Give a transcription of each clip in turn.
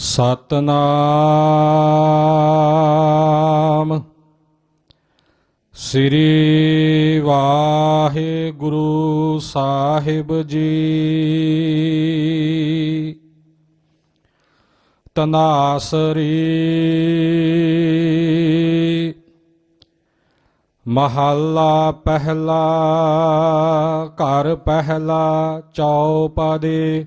ਸਤਨਾਮ। ਸ੍ਰੀ ਵਾਹਿਗੁਰੂ ਸਾਹਿਬ ਜੀ। ਤਨਾਸਰੀ। ਮਹੱਲਾ ਪਹਿਲਾ ਘਰ ਪਹਿਲਾ ਚੌਪਦੇ।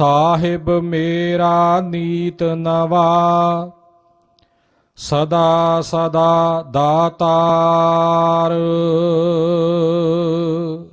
ਸਾਹਿਬ ਮੇਰਾ ਨੀਤ ਨਵਾ, ਸਦਾ ਸਦਾ ਦਾਤਾਰ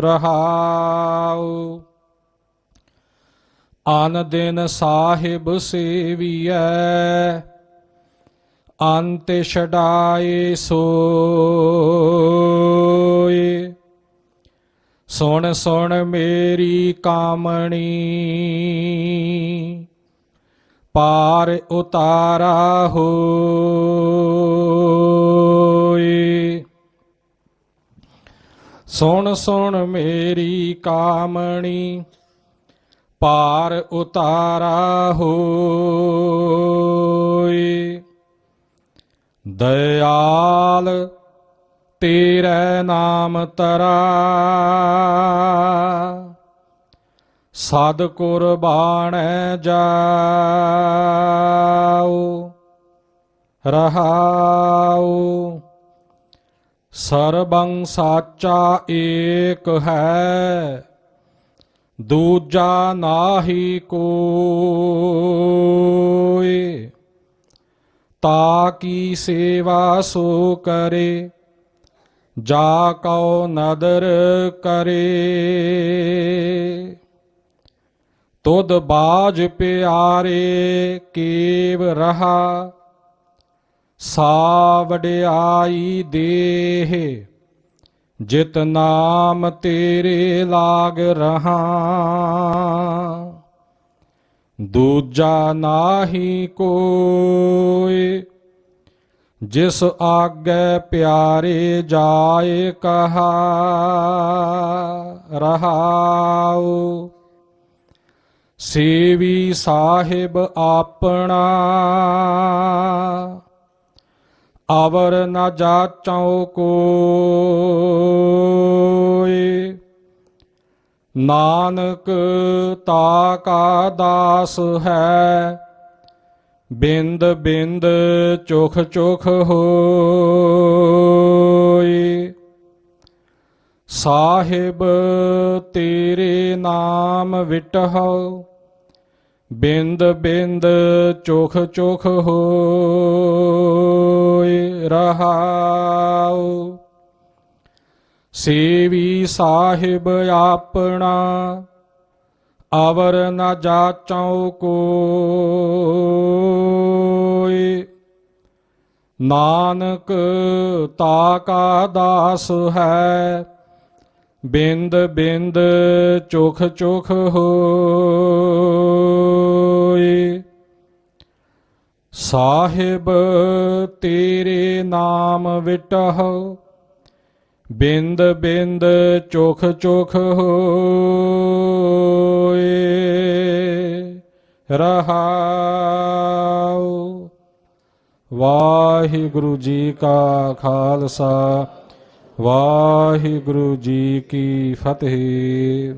ਰਹਾਉ। ਆਨ ਦਿਨ ਸਾਹਿਬ ਸੇਵੀਐ, ਅੰਤ ਛਡਾਏ ਸੋਏ। ਸੁਣ ਸੁਣ ਮੇਰੀ ਕਾਮਣੀ। ਪਾਰ ਉਤਾਰਾ ਹੋਏ। ਸੁਣ ਸੁਣ ਮੇਰੀ ਕਾਮਣੀ, ਪਾਰ ਉਤਾਰਾ ਹੋਏ। ਦਇਆਲ ਤੇਰੇ ਨਾਮ ਤਰਾ। ਸਦ ਕੁਰਬਾਨ ਜਾਉ ਰਹਾਉ ਸਰਬੰ ਸਾਚਾ ਏਕ ਹੈ, ਦੂਜਾ ਨਾਹੀ ਕੋਇ ਤਾ ਕੀ ਸੇਵਾ ਸੋ ਕਰੇ ਜਾ ਕਉ ਨਦਰ ਕਰੇ। ਤੁਧ ਬਾਜ ਪਿਆਰੇ ਕੇਵ ਰਹਾ। ਸਾ ਵਡਿਆਈ ਦੇਹ, ਜਿਤ ਨਾਮ ਤੇਰੇ ਲਾਗ ਰਹਾ। ਦੂਜਾ ਨਾਹੀ ਕੋਇ ਜਿਸ ਆਗੇ ਪਿਆਰੇ ਜਾਏ ਕਹਾ, ਰਹਾਉ। ਸੇਵੀ ਸਾਹਿਬ ਆਪਣਾ, ਅਵਰ ਨ ਜਾਚਉ ਕੋਇ ਨਾਨਕ ਤਾ ਕਾ ਦਾਸ ਹੈ ਬਿੰਦ ਬਿੰਦ ਚੋਖ ਚੋਖ ਹੋਈ। ਸਾਹਿਬ ਤੇਰੇ ਨਾਮ ਵਿਟਹੁ, ਬਿੰਦ ਬਿੰਦ ਚੋਖ ਚੋਖ ਹੋਈ ਰਹਾਉ। ਸੇਵੀ ਸਾਹਿਬ ਆਪਣਾ ਅਵਰ ਨਾ ਜਾਚਉ ਕੋਈ। ਨਾਨਕ ਤਾ ਕਾ ਦਾਸ ਹੈ, ਬਿੰਦ ਬਿੰਦ ਚੁਖ ਚੁਖ ਹੋਈ। ਸਾਹਿਬ ਤੇਰੇ ਨਾਮ ਵਿਟਹੁ ਬਿੰਦ ਬਿੰਦ ਚੋਖ ਚੋਖ ਹੋਏ ਰਹਾਉ। ਵਾਹਿਗੁਰੂ ਜੀ ਕਾ ਖਾਲਸਾ, ਵਾਹਿਗੁਰੂ ਜੀ ਕੀ ਫਤਿਹ।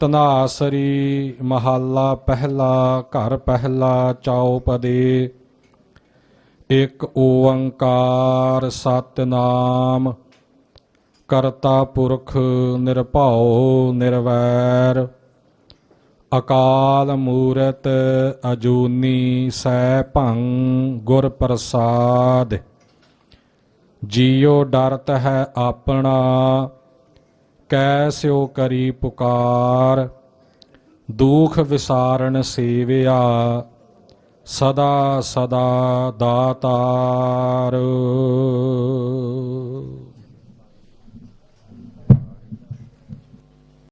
ਤਨਾਸਰੀ ਮਹੱਲਾ ਪਹਿਲਾ, ਘਰ ਪਹਿਲਾ ਚੌਪਦੇ। ਇਕ ਓੰਕਾਰ ਸਤਨਾਮ ਕਰਤਾ ਪੁਰਖ ਨਿਰਭਉ ਨਿਰਵੈਰ, ਅਕਾਲ ਮੂਰਤ ਅਜੂਨੀ ਸੈ ਭੰ ਗੁਰ ਪ੍ਰਸਾਦ। ਜੀਉ ਡਰਤ ਹੈ ਆਪਣਾ ਕੈਸਿਓ ਕਰੀ ਪੁਕਾਰ। ਦੁਖ ਵਿਸਾਰਨ ਸੇਵਿਆ, ਸਦਾ ਸਦਾ ਦਾਤਾਰ।